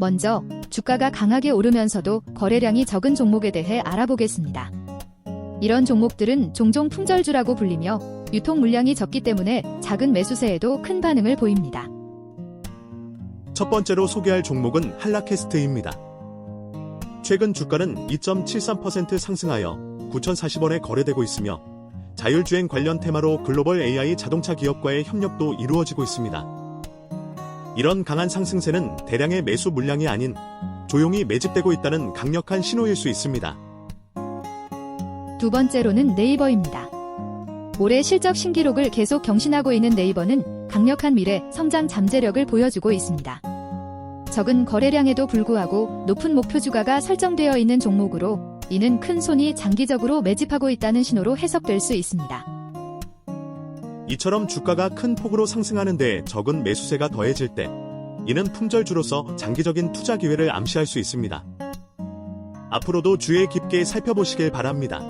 먼저 주가가 강하게 오르면서도 거래량이 적은 종목에 대해 알아보겠습니다. 이런 종목들은 종종 품절주라고 불리며 유통 물량이 적기 때문에 작은 매수세에도 큰 반응을 보입니다. 첫 번째로 소개할 종목은 한라캐스트입니다. 최근 주가는 2.73% 상승하여 9,040원에 거래되고 있으며 자율주행 관련 테마로 글로벌 AI 자동차 기업과의 협력도 이루어지고 있습니다. 이런 강한 상승세는 대량의 매수 물량이 아닌 조용히 매집되고 있다는 강력한 신호일 수 있습니다. 두 번째로는 네이버입니다. 올해 실적 신기록을 계속 경신하고 있는 네이버는 강력한 미래 성장 잠재력을 보여주고 있습니다. 적은 거래량에도 불구하고 높은 목표 주가가 설정되어 있는 종목으로 이는 큰 손이 장기적으로 매집하고 있다는 신호로 해석될 수 있습니다. 이처럼 주가가 큰 폭으로 상승하는데 적은 매수세가 더해질 때 이는 품절주로서 장기적인 투자 기회를 암시할 수 있습니다. 앞으로도 주의 깊게 살펴보시길 바랍니다.